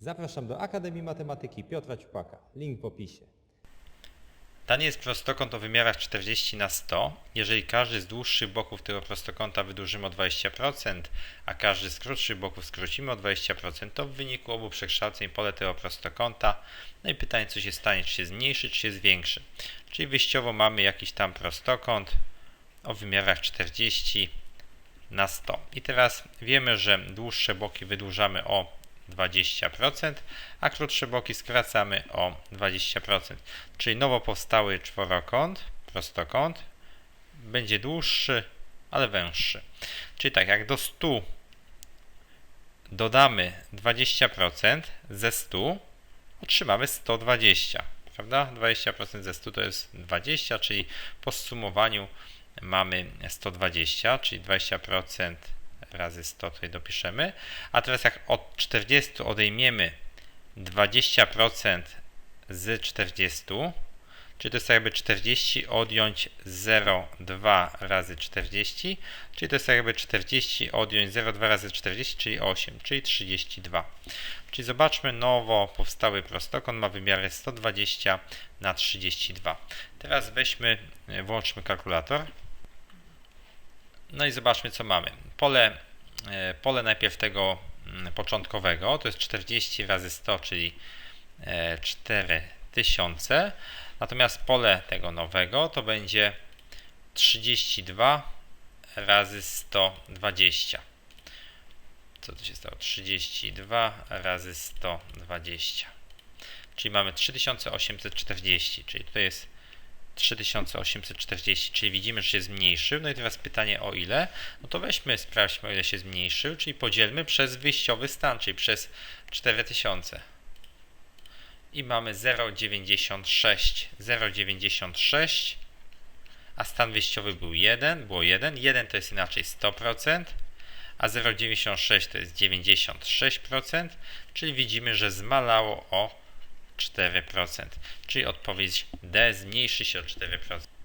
Zapraszam do Akademii Matematyki Piotra Ciupaka. Link w opisie. Dany jest prostokąt o wymiarach 40 na 100. Jeżeli każdy z dłuższych boków tego prostokąta wydłużymy o 20%, a każdy z krótszych boków skrócimy o 20%, to w wyniku obu przekształceń pole tego prostokąta. No i pytanie, co się stanie, czy się zmniejszy, czy się zwiększy. Czyli wyjściowo mamy jakiś tam prostokąt o wymiarach 40 na 100. I teraz wiemy, że dłuższe boki wydłużamy o 20%, a krótsze boki skracamy o 20%. Czyli nowo powstały czworokąt, prostokąt, będzie dłuższy, ale węższy. Czyli tak, jak do 100 dodamy 20% ze 100, otrzymamy 120. Prawda? 20% ze 100 to jest 20, czyli po zsumowaniu mamy 120, czyli 20% razy 100 tutaj dopiszemy. A teraz jak od 40 odejmiemy 20% z 40, czyli to jest jakby 40 odjąć 0,2 razy 40, czyli to jest jakby 40 odjąć 0,2 razy 40, czyli 8, czyli 32. Czyli zobaczmy, nowo powstały prostokąt ma wymiary 120 na 32. Teraz weźmy, włączmy kalkulator. No i zobaczmy, co mamy. Pole, e, pole najpierw tego mm, początkowego to jest 40 razy 100, czyli e, 4000. Natomiast pole tego nowego to będzie 32 razy 120. Co tu się stało? 32 razy 120. Czyli mamy 3840, czyli tutaj jest 3840, czyli widzimy, że się zmniejszył. No i teraz pytanie o ile? No to weźmy, sprawdźmy o ile się zmniejszył, czyli podzielmy przez wyjściowy stan, czyli przez 4000. I mamy 0,96. 0,96, a stan wyjściowy był 1, było 1. 1 to jest inaczej 100%, a 0,96 to jest 96%, czyli widzimy, że zmalało o 4%. Czyli odpowiedź D zmniejszy się o 4%.